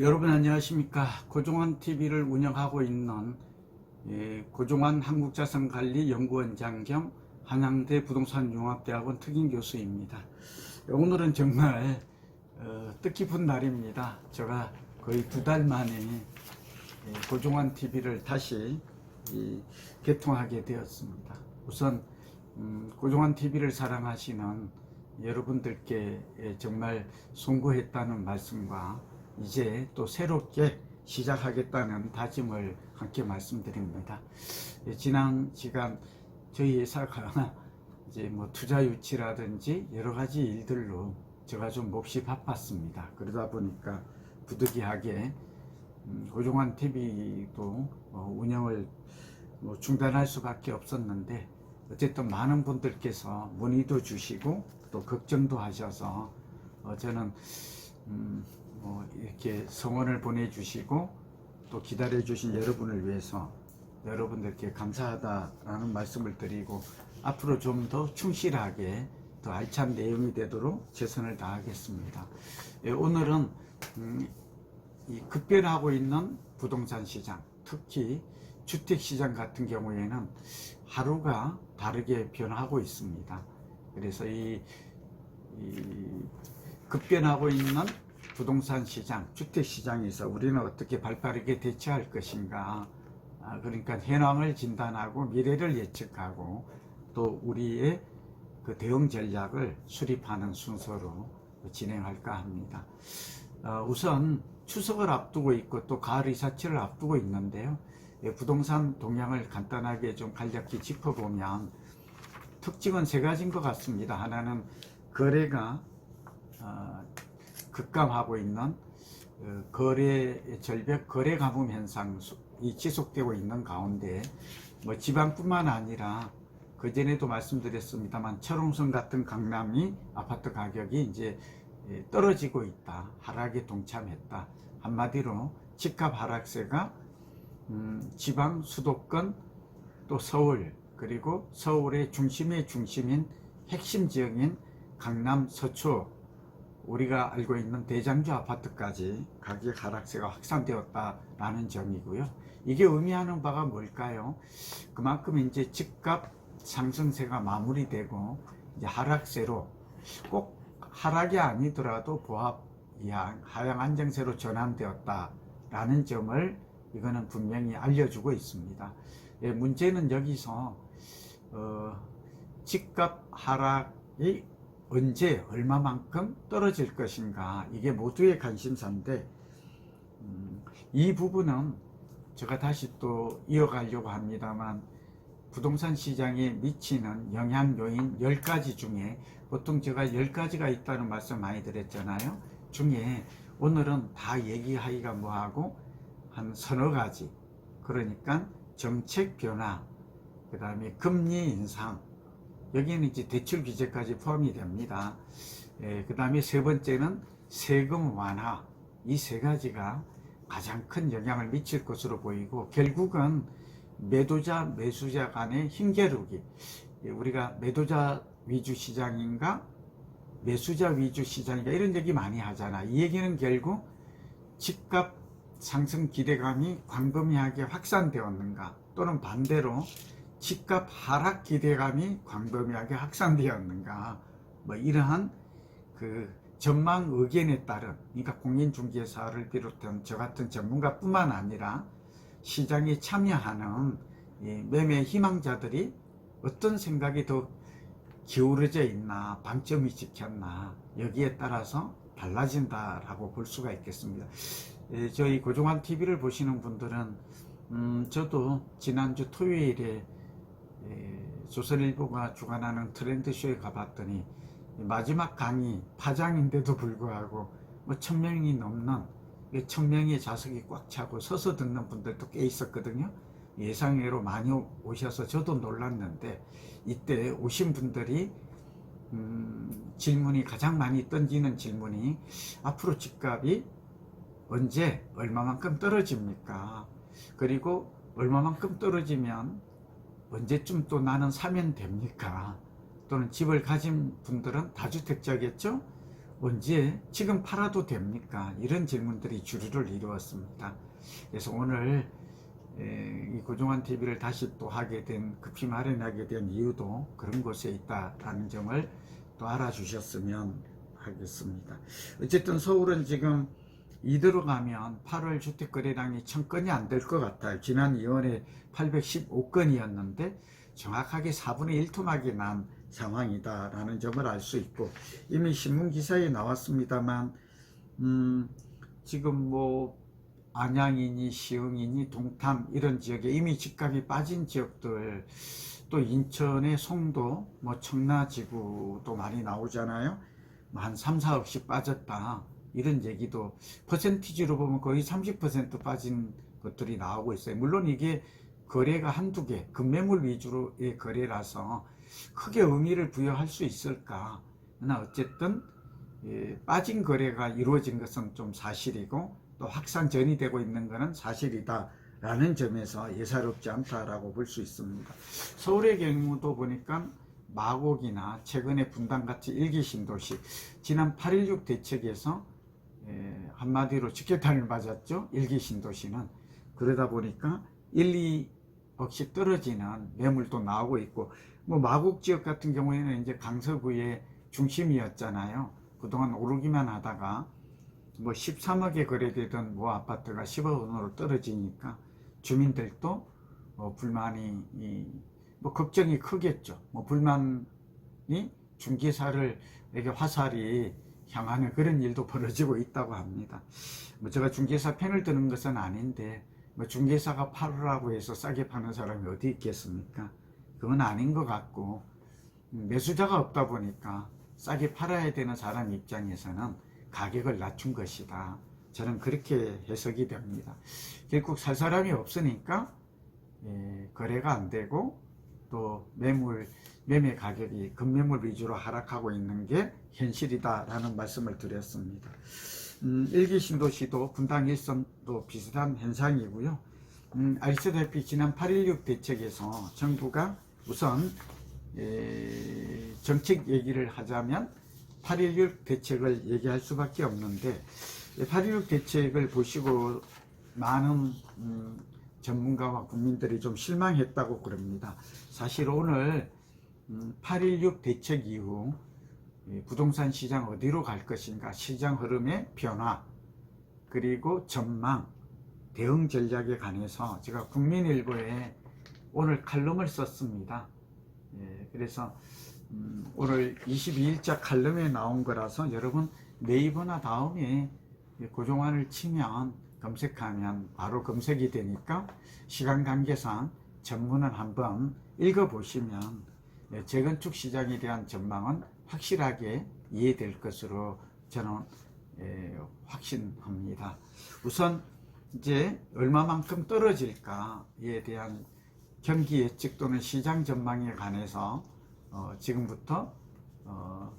여러분 안녕하십니까? 고종환 TV를 운영하고 있는 예, 고종환 한국자산관리연구원장 겸 한양대 부동산융합대학원 특임 교수입니다. 오늘은 정말 어, 뜻깊은 날입니다. 제가 거의 두 달 만에 예, 고종환 TV를 다시 이, 개통하게 되었습니다. 우선 음, 고종환 TV를 사랑하시는 여러분들께 예, 정말 송구했다는 말씀과 이제 또 새롭게 시작하겠다는 다짐을 함께 말씀드립니다. 예, 지난 시간 저희 회사가 이제 뭐 투자 유치라든지 여러 가지 일들로 제가 좀 몹시 바빴습니다. 그러다 보니까 부득이하게 음, 고종환 TV도 어, 운영을 뭐 중단할 수밖에 없었는데 어쨌든 많은 분들께서 문의도 주시고 또 걱정도 하셔서 어, 저는 음, 뭐 이렇게 성원을 보내주시고 또 기다려주신 여러분을 위해서 여러분들께 감사하다라는 말씀을 드리고 앞으로 좀 더 충실하게 더 알찬 내용이 되도록 최선을 다하겠습니다. 예, 오늘은 음, 이 급변하고 있는 부동산 시장, 특히 주택 시장 같은 경우에는 하루가 다르게 변하고 있습니다. 그래서 이, 이 급변하고 있는 부동산 시장, 주택 시장에서 우리는 어떻게 발빠르게 대처할 것인가. 아, 그러니까 현황을 진단하고 미래를 예측하고 또 우리의 그 대응 전략을 수립하는 순서로 진행할까 합니다. 어, 우선 추석을 앞두고 있고 또 가을 이사치를 앞두고 있는데요. 예, 부동산 동향을 간단하게 좀 간략히 짚어보면 특징은 세 가지인 것 같습니다. 하나는 거래가 어, 급감하고 있는 어, 거래 절벽 거래 가뭄 현상이 지속되고 있는 가운데 뭐 지방뿐만 아니라 그 전에도 말씀드렸습니다만 철옹성 같은 강남이 아파트 가격이 이제 예, 떨어지고 있다 하락에 동참했다. 한마디로 집값 하락세가 음, 지방 수도권 또 서울 그리고 서울의 중심의 중심인 핵심 지역인 강남 서초 우리가 알고 있는 대장주 아파트까지 가격 하락세가 확산되었다라는 점이고요. 이게 의미하는 바가 뭘까요? 그만큼 이제 집값 상승세가 마무리되고 이제 하락세로 꼭 하락이 아니더라도 보합 이하 하향 안정세로 전환되었다라는 점을 이거는 분명히 알려주고 있습니다. 예, 문제는 여기서 어, 집값 하락이 언제 얼마만큼 떨어질 것인가. 이게 모두의 관심사인데 음, 이 부분은 제가 다시 또 이어가려고 합니다만 부동산 시장에 미치는 영향 요인 10가지 중에 보통 제가 10가지가 있다는 말씀 많이 드렸잖아요. 중에 오늘은 다 얘기하기가 뭐하고 한 서너 가지. 그러니까 정책 변화 그 다음에 금리 인상 여기는 이제 대출 규제까지 포함이 됩니다. 예, 그 다음에 세 번째는 세금 완화. 이 세 가지가 가장 큰 영향을 미칠 것으로 보이고 결국은 매도자 매수자 간의 힘겨루기. 예, 우리가 매도자 위주 시장인가 매수자 위주 시장인가 이런 얘기 많이 하잖아. 이 얘기는 결국 집값 상승 기대감이 광범위하게 확산되었는가 또는 반대로 집값 하락 기대감이 광범위하게 확산되었는가 뭐 이러한 그 전망 의견에 따른 그러니까 공인중개사를 비롯한 저 같은 전문가뿐만 아니라 시장에 참여하는 매매 희망자들이 어떤 생각이 더 기울어져 있나 방점이 찍혔나 여기에 따라서 달라진다라고 볼 수가 있겠습니다. 저희 고종환 TV를 보시는 분들은 음, 저도 지난주 토요일에 예, 조선일보가 주관하는 트렌드쇼에 가봤더니 마지막 강의 파장인데도 불구하고 뭐 천명이 넘는 천명의 좌석이 꽉 차고 서서 듣는 분들도 꽤 있었거든요. 예상외로 많이 오셔서 저도 놀랐는데 이때 오신 분들이 음, 질문이 가장 많이 던지는 질문이 앞으로 집값이 언제 얼마만큼 떨어집니까? 그리고 얼마만큼 떨어지면 언제쯤 또 나는 사면 됩니까? 또는 집을 가진 분들은 다주택자겠죠? 언제 지금 팔아도 됩니까? 이런 질문들이 주류를 이루었습니다. 그래서 오늘 에, 이 고종환 TV를 다시 또 하게 된 급히 마련하게 된 이유도 그런 곳에 있다라는 점을 또 알아주셨으면 하겠습니다. 어쨌든 서울은 지금 이대로 가면 8월 주택거래량이 1000건이 안 될 것 같아요. 지난 2월에 815건이었는데 정확하게 4분의 1토막이 난 상황이다라는 점을 알 수 있고 이미 신문 기사에 나왔습니다만 음, 지금 뭐 안양이니 시흥이니 동탄 이런 지역에 이미 집값이 빠진 지역들 또 인천의 송도 뭐 청라 지구도 많이 나오잖아요. 뭐한 3, 4억씩 빠졌다. 이런 얘기도 퍼센티지로 보면 거의 30% 빠진 것들이 나오고 있어요. 물론 이게 거래가 한두 개, 급매물 위주로의 거래라서 크게 의미를 부여할 수 있을까. 그러나 어쨌든 예, 빠진 거래가 이루어진 것은 좀 사실이고 또 확산 전이 되고 있는 것은 사실이다 라는 점에서 예사롭지 않다라고 볼 수 있습니다. 서울의 경우도 보니까 마곡이나 최근에 분당 같이 일기 신도시 지난 8.16 대책에서 에, 한마디로 직격탄을 맞았죠. 일기 신도시는 그러다 보니까 1, 2억씩 떨어지는 매물도 나오고 있고 뭐 마곡 지역 같은 경우에는 이제 강서구의 중심이었잖아요. 그동안 오르기만 하다가 뭐 13억에 거래되던 모 아파트가 10억 원으로 떨어지니까 주민들도 어, 불만이 이, 뭐 걱정이 크겠죠. 뭐 불만이 중개사를 에게 화살이 향하는 그런 일도 벌어지고 있다고 합니다. 뭐 제가 중개사 편을 드는 것은 아닌데 뭐 중개사가 팔으라고 해서 싸게 파는 사람이 어디 있겠습니까? 그건 아닌 것 같고 음, 매수자가 없다 보니까 싸게 팔아야 되는 사람 입장에서는 가격을 낮춘 것이다. 저는 그렇게 해석이 됩니다. 결국 살 사람이 없으니까 예, 거래가 안 되고 또 매물 매매 가격이 급매물 위주로 하락하고 있는 게 현실이다라는 말씀을 드렸습니다. 음, 일기 신도시도 분당 일선도 비슷한 현상이고요. 음, 아시다시피 지난 8.16 대책에서 정부가 우선 에, 정책 얘기를 하자면 8.16 대책을 얘기할 수밖에 없는데 8.16 대책을 보시고 많은 음, 전문가와 국민들이 좀 실망했다고 그럽니다. 사실 오늘 음, 8.16 대책 이후 이 부동산 시장 어디로 갈 것인가 시장 흐름의 변화 그리고 전망 대응 전략에 관해서 제가 국민일보에 오늘 칼럼을 썼습니다. 예, 그래서 음, 오늘 22일자 칼럼에 나온 거라서 여러분 네이버나 다음에 고종환을 치면 검색하면 바로 검색이 되니까 시간 관계상 전문을 한번 읽어보시면 예, 재건축 시장에 대한 전망은 확실하게 이해될 것으로 저는 예, 확신합니다. 우선 이제 얼마만큼 떨어질까에 대한 경기 예측 또는 시장 전망에 관해서 어, 지금부터 어,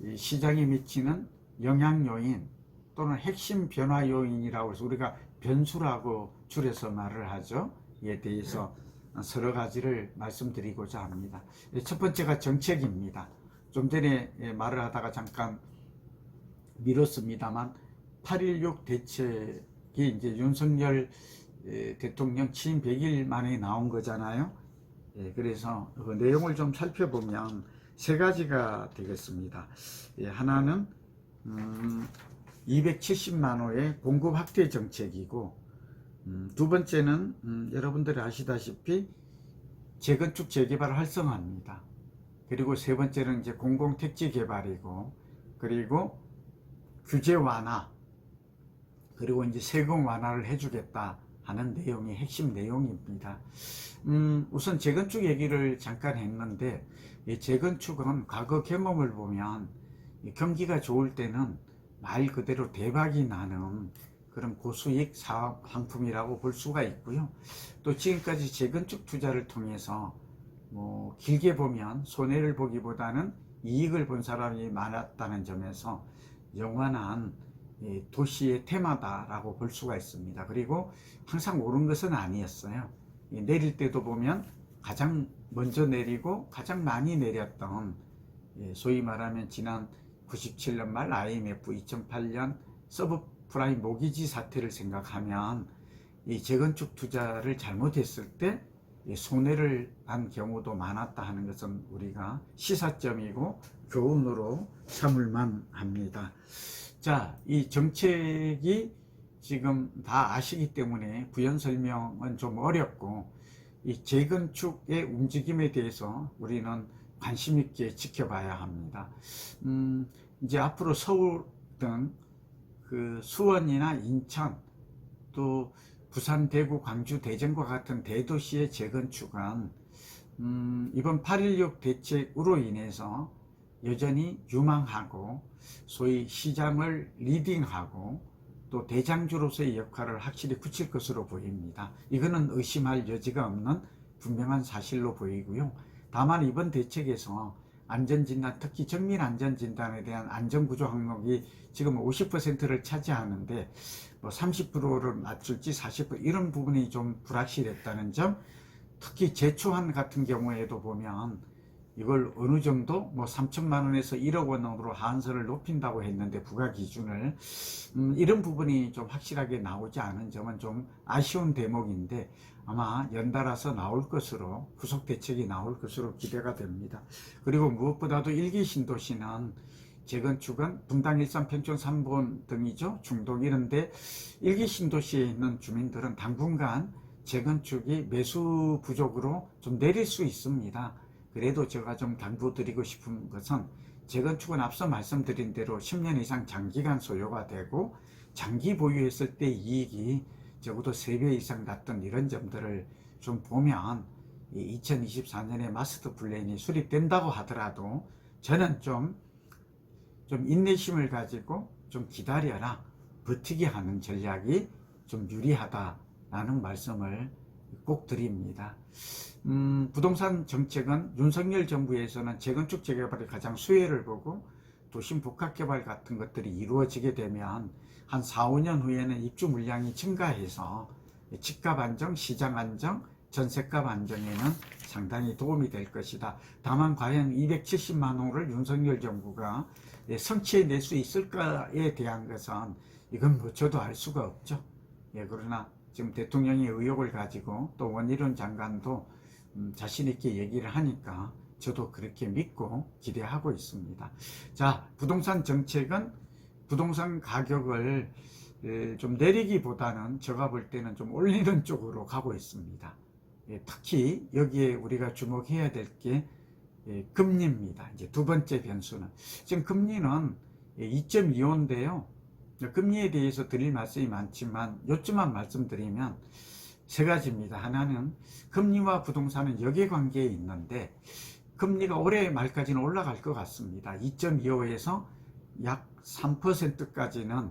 이 시장에 미치는 영향 요인 또는 핵심 변화 요인이라고 해서 우리가 변수라고 줄여서 말을 하죠. 이에 대해서 서로 가지를 말씀드리고자 합니다. 첫 번째가 정책입니다. 좀 전에 예, 말을 하다가 잠깐 미뤘습니다만 8.16 대책이 이제 윤석열 예, 대통령 취임 100일 만에 나온 거잖아요. 예, 그래서 그 내용을 좀 살펴보면 세 가지가 되겠습니다. 예, 하나는 음, 270만 호의 공급 확대 정책이고 음, 두 번째는 음, 여러분들이 아시다시피 재건축 재개발 활성화입니다. 그리고 세 번째는 이제 공공택지 개발이고 그리고 규제 완화 그리고 이제 세금 완화를 해주겠다 하는 내용이 핵심 내용입니다. 음, 우선 재건축 얘기를 잠깐 했는데 이 재건축은 과거 경험을 보면 이 경기가 좋을 때는 말 그대로 대박이 나는 그런 고수익 사업 상품이라고 볼 수가 있고요. 또 지금까지 재건축 투자를 통해서 뭐 길게 보면 손해를 보기보다는 이익을 본 사람이 많았다는 점에서 영원한 이 도시의 테마다라고 볼 수가 있습니다. 그리고 항상 옳은 것은 아니었어요. 이 내릴 때도 보면 가장 먼저 내리고 가장 많이 내렸던 예, 소위 말하면 지난 97년 말 IMF 2008년 서브 프라임 모기지 사태를 생각하면 이 재건축 투자를 잘못했을 때이 손해를 난 경우도 많았다 하는 것은 우리가 시사점이고 교훈으로 삼을만 합니다. 자, 이 정책이 지금 다 아시기 때문에 부연 설명은 좀 어렵고 이 재건축의 움직임에 대해서 우리는 관심 있게 지켜봐야 합니다. 음, 이제 앞으로 서울 등 그 수원이나 인천 또 부산, 대구, 광주, 대전과 같은 대도시의 재건축은 음, 이번 8.16 대책으로 인해서 여전히 유망하고 소위 시장을 리딩하고 또 대장주로서의 역할을 확실히 굳힐 것으로 보입니다. 이거는 의심할 여지가 없는 분명한 사실로 보이고요. 다만 이번 대책에서 안전진단, 특히 정밀 안전진단에 대한 안전구조 항목이 지금 50%를 차지하는데 뭐 30%를 낮출지 40% 이런 부분이 좀 불확실했다는 점, 특히 제초한 같은 경우에도 보면 이걸 어느 정도 뭐 3천만 원에서 1억 원으로 하한선을 높인다고 했는데 부가 기준을 음, 이런 부분이 좀 확실하게 나오지 않은 점은 좀 아쉬운 대목인데 아마 연달아서 나올 것으로 후속 대책이 나올 것으로 기대가 됩니다. 그리고 무엇보다도 일기 신도시는 재건축은 분당, 일산, 평촌, 삼본 등이죠. 중동 이런데 일기 신도시에 있는 주민들은 당분간 재건축이 매수 부족으로 좀 내릴 수 있습니다. 그래도 제가 좀 당부드리고 싶은 것은 재건축은 앞서 말씀드린 대로 10년 이상 장기간 소요가 되고 장기 보유했을 때 이익이 적어도 3배 이상 났던 이런 점들을 좀 보면 2024년에 마스터 플랜이 수립된다고 하더라도 저는 좀, 좀 인내심을 가지고 좀 기다려라. 버티게 하는 전략이 좀 유리하다라는 말씀을 꼭 드립니다. 음, 부동산 정책은 윤석열 정부에서는 재건축 재개발이 가장 수혜를 보고 도심 복합 개발 같은 것들이 이루어지게 되면 한 4, 5년 후에는 입주 물량이 증가해서 집값 안정, 시장 안정, 전세값 안정에는 상당히 도움이 될 것이다. 다만 과연 270만 호를 윤석열 정부가 예, 성취해 낼 수 있을까에 대한 것은 이건 뭐 저도 알 수가 없죠. 예, 그러나 지금 대통령이 의혹을 가지고 또 원희룡 장관도 음, 자신 있게 얘기를 하니까 저도 그렇게 믿고 기대하고 있습니다. 자, 부동산 정책은 부동산 가격을 에, 좀 내리기보다는 제가 볼 때는 좀 올리는 쪽으로 가고 있습니다. 예, 특히 여기에 우리가 주목해야 될게 금리입니다. 이제 두 번째 변수는 지금 금리는 2.25인데요. 금리에 대해서 드릴 말씀이 많지만 요점만 말씀드리면 세 가지입니다. 하나는 금리와 부동산은 역외관계에 있는데 금리가 올해 말까지는 올라갈 것 같습니다. 2.25에서 약 3%까지는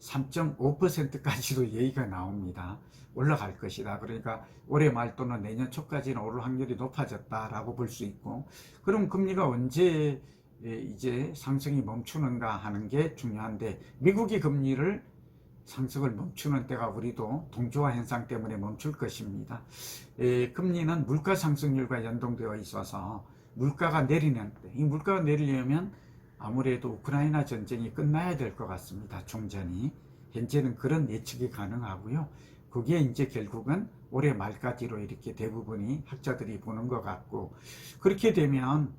3.5%까지도 예의가 나옵니다. 올라갈 것이다. 그러니까 올해 말 또는 내년 초까지는 오를 확률이 높아졌다라고 볼 수 있고 그럼 금리가 언제 이제 상승이 멈추는가 하는 게 중요한데 미국이 금리를 상승을 멈추는 때가 우리도 동조화 현상 때문에 멈출 것입니다. 에, 금리는 물가 상승률과 연동되어 있어서 물가가 내리는 때, 이 물가가 내리려면 아무래도 우크라이나 전쟁이 끝나야 될 것 같습니다. 종전이. 현재는 그런 예측이 가능하고요. 그게 이제 결국은 올해 말까지로 이렇게 대부분이 학자들이 보는 것 같고, 그렇게 되면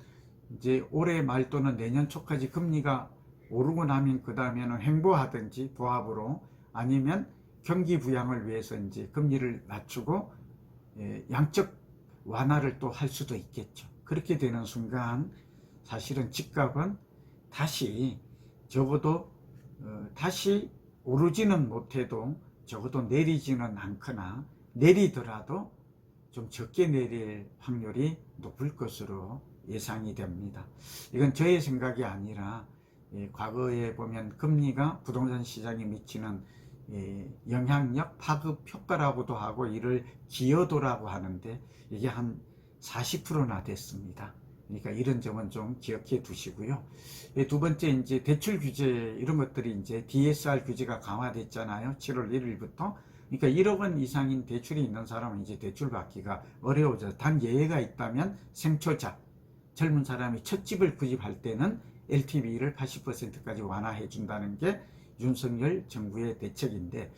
이제 올해 말 또는 내년 초까지 금리가 오르고 나면 그 다음에는 횡보하든지 부합으로 아니면 경기 부양을 위해서 이제 금리를 낮추고 예, 양적 완화를 또 할 수도 있겠죠. 그렇게 되는 순간 사실은 집값은 다시 적어도 어, 다시 오르지는 못해도 적어도 내리지는 않거나 내리더라도 좀 적게 내릴 확률이 높을 것으로 예상이 됩니다. 이건 저의 생각이 아니라 예, 과거에 보면 금리가 부동산 시장에 미치는 예, 영향력 파급 효과라고도 하고 이를 기여도라고 하는데 이게 한 40%나 됐습니다. 그러니까 이런 점은 좀 기억해 두시고요. 예, 두 번째 이제 대출 규제 이런 것들이 이제 DSR 규제가 강화됐잖아요. 7월 1일부터. 그러니까 1억 원 이상인 대출이 있는 사람은 이제 대출 받기가 어려워져. 단 예외가 있다면 생초자. 젊은 사람이 첫 집을 구입할 때는 LTV를 80%까지 완화해 준다는 게 윤석열 정부의 대책인데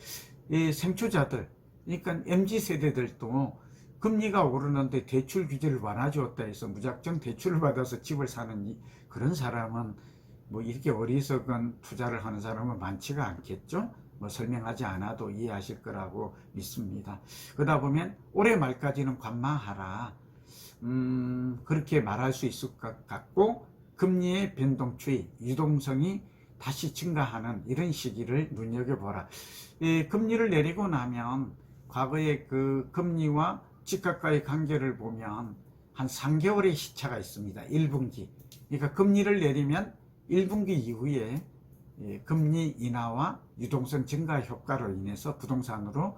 이 생초자들 그러니까 MZ 세대들도 금리가 오르는데 대출 규제를 완화 주었다 해서 무작정 대출을 받아서 집을 사는 이- 그런 사람은 뭐 이렇게 어리석은 투자를 하는 사람은 많지가 않겠죠. 뭐 설명하지 않아도 이해하실 거라고 믿습니다. 그러다 보면 올해 말까지는 관망하라. 음, 그렇게 말할 수 있을 것 같고 금리의 변동 추이, 유동성이 다시 증가하는 이런 시기를 눈여겨보라. 이 금리를 내리고 나면 과거의 그 금리와 집값과의 관계를 보면 한 3개월의 시차가 있습니다. 1분기. 그러니까 금리를 내리면 1분기 이후에 예, 금리 인하와 유동성 증가 효과로 인해서 부동산으로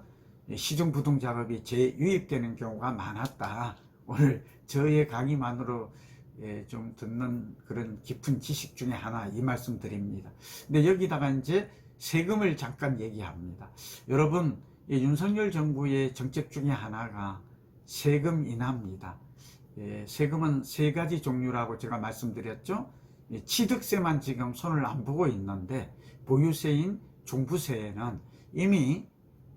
예, 시중 부동 작업이 재유입되는 경우가 많았다. 오늘 저의 강의만으로 예, 좀 듣는 그런 깊은 지식 중에 하나 이 말씀 드립니다. 근데 여기다가 이제 세금을 잠깐 얘기합니다. 여러분, 이 윤석열 정부의 정책 중에 하나가 세금 인하입니다. 예, 세금은 세 가지 종류라고 제가 말씀드렸죠. 이 취득세만 지금 손을 안 보고 있는데 보유세인 종부세에는 이미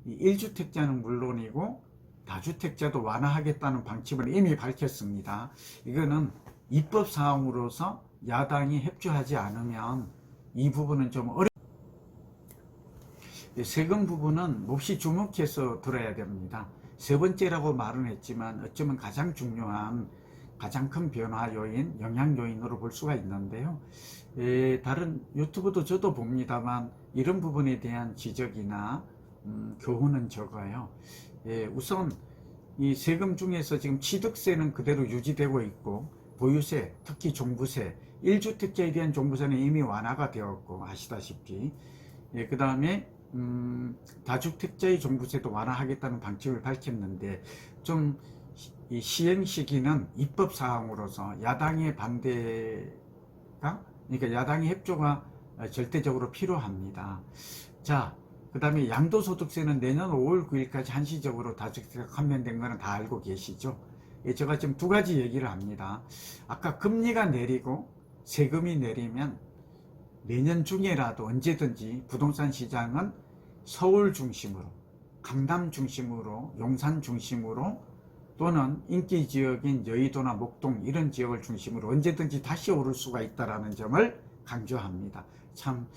이 1주택자는 물론이고 다주택자도 완화하겠다는 방침을 이미 밝혔습니다. 이거는 입법 사항으로서 야당이 협조하지 않으면 이 부분은 좀 어려 세금 부분은 몹시 주목해서 들어야 됩니다. 세 번째라고 말은 했지만 어쩌면 가장 중요한 가장 큰 변화 요인, 영향 요인으로 볼 수가 있는데요. 에, 다른 유튜브도 저도 봅니다만 이런 부분에 대한 지적이나 음, 교훈은 적어요. 예, 우선 이 세금 중에서 지금 취득세는 그대로 유지되고 있고 보유세, 특히 종부세, 1주택자에 대한 종부세는 이미 완화가 되었고 아시다시피 예, 그 다음에 음, 다주택자의 종부세도 완화하겠다는 방침을 밝혔는데 좀이 시행 시기는 입법 사항으로서 야당의 반대가 그러니까 야당의 협조가 절대적으로 필요합니다. 자, 그 다음에 양도소득세는 내년 5월 9일까지 한시적으로 다주택자 감면된 거는 다 알고 계시죠? 예, 제가 지금 두 가지 얘기를 합니다. 아까 금리가 내리고 세금이 내리면 내년 중에라도 언제든지 부동산 시장은 서울 중심으로, 강남 중심으로, 용산 중심으로 또는 인기 지역인 여의도나 목동 이런 지역을 중심으로 언제든지 다시 오를 수가 있다라는 점을 강조합니다. 참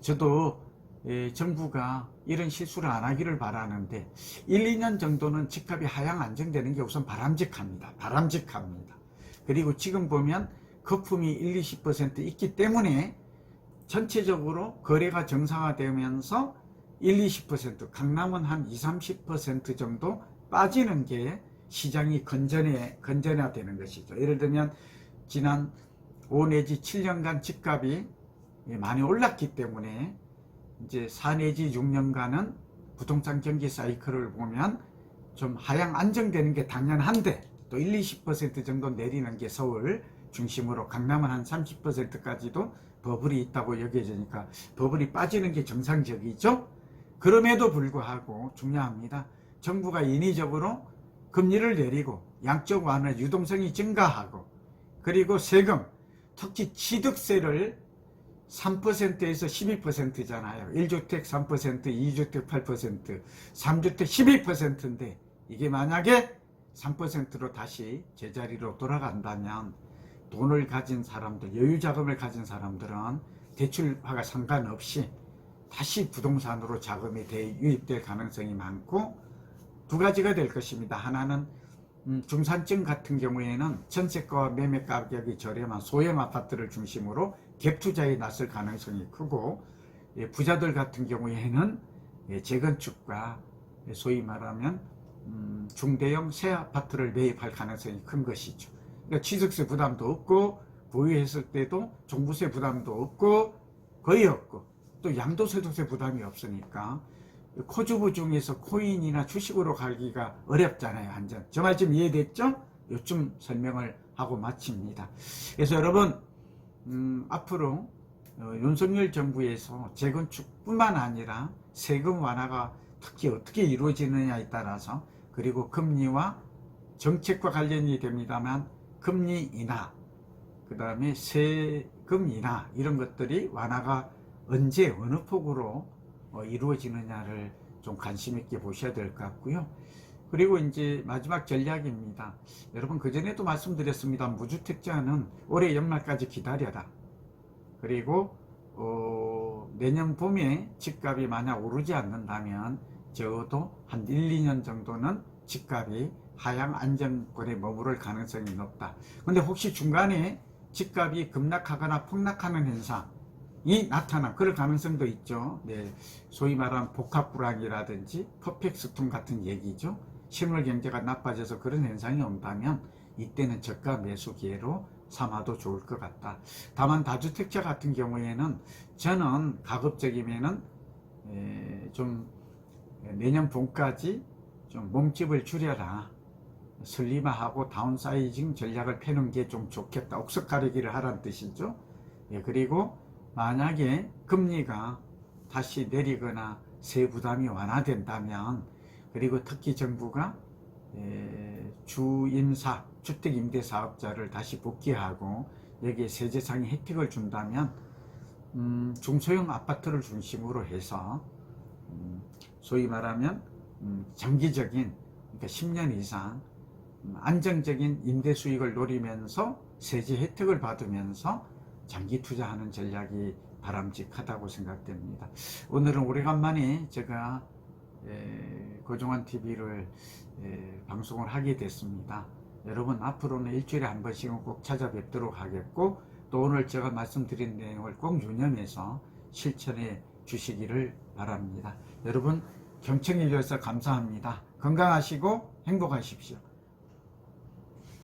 저도 예, 정부가 이런 실수를 안 하기를 바라는데 1, 2년 정도는 집값이 하향 안정되는 게 우선 바람직합니다. 바람직합니다. 그리고 지금 보면 거품이 1, 20% 있기 때문에 전체적으로 거래가 정상화되면서 1, 20% 강남은 한 2, 30% 정도 빠지는 게 시장이 건전해 건전화되는 것이죠. 예를 들면 지난 5 내지 7년간 집값이 많이 올랐기 때문에 이제 4 내지 6년간은 부동산 경기 사이클을 보면 좀 하향 안정되는 게 당연한데 또 1, 20% 정도 내리는 게 서울 중심으로 강남은 한 30%까지도 버블이 있다고 여겨지니까 버블이 빠지는 게 정상적이죠. 그럼에도 불구하고 중요합니다. 정부가 인위적으로 금리를 내리고 양적 완화 유동성이 증가하고 그리고 세금 특히 취득세를 3%에서 12%잖아요. 1주택 3%, 2주택 8%, 3주택 12%인데 이게 만약에 3%로 다시 제자리로 돌아간다면 돈을 가진 사람들, 여유 자금을 가진 사람들은 대출화가 상관없이 다시 부동산으로 자금이 대유입될 가능성이 많고 두 가지가 될 것입니다. 하나는 음, 중산층 같은 경우에는 전세가와 매매 가격이 저렴한 소형 아파트를 중심으로 갭 투자에 나설 가능성이 크고 예, 부자들 같은 경우에는 예, 재건축과 예, 소위 말하면 음, 중대형 새 아파트를 매입할 가능성이 큰 것이죠. 그러니까 취득세 부담도 없고 보유했을 때도 종부세 부담도 없고 거의 없고 또 양도소득세 부담이 없으니까 코주부 중에서 코인이나 주식으로 가기가 어렵잖아요, 완전. 저 말씀 이해됐죠? 요쯤 설명을 하고 마칩니다. 그래서 여러분, 음, 앞으로 어, 윤석열 정부에서 재건축뿐만 아니라 세금 완화가 특히 어떻게 이루어지느냐에 따라서 그리고 금리와 정책과 관련이 됩니다만 금리 인하, 그 다음에 세 금이나 이런 것들이 완화가 언제 어느 폭으로 어, 이루어지느냐를 좀 관심 있게 보셔야 될 것 같고요. 그리고 이제 마지막 전략입니다. 여러분 그전에도 말씀드렸습니다. 무주택자는 올해 연말까지 기다려라. 그리고 어, 내년 봄에 집값이 만약 오르지 않는다면 적어도 한 1, 2년 정도는 집값이 하향 안정권에 머무를 가능성이 높다. 근데 혹시 중간에 집값이 급락하거나 폭락하는 현상이 나타나 그럴 가능성도 있죠. 네, 소위 말하는 복합 불황이라든지 퍼펙트 스톰 같은 얘기죠. 실물 경제가 나빠져서 그런 현상이 온다면 이때는 저가 매수 기회로 삼아도 좋을 것 같다. 다만 다주택자 같은 경우에는 저는 가급적이면은 에, 좀 내년 봄까지 좀 몸집을 줄여라. 슬림화하고 다운사이징 전략을 펴는 게 좀 좋겠다. 옥석 가리기를 하라는 뜻이죠. 예, 그리고 만약에 금리가 다시 내리거나 세 부담이 완화된다면 그리고 특히 정부가 에, 주임사 주택임대사업자를 다시 복귀하고 여기에 세제상의 혜택을 준다면 음, 중소형 아파트를 중심으로 해서 음, 소위 말하면 음, 장기적인 그러니까 10년 이상 음, 안정적인 임대 수익을 노리면서 세제 혜택을 받으면서 장기 투자하는 전략이 바람직하다고 생각됩니다. 오늘은 오래간만에 제가 에, 고종환 TV를 방송을 하게 됐습니다. 여러분 앞으로는 일주일에 한 번씩은 꼭 찾아뵙도록 하겠고 또 오늘 제가 말씀드린 내용을 꼭 유념해서 실천해 주시기를 바랍니다. 여러분 경청해 주셔서 감사합니다. 건강하시고 행복하십시오.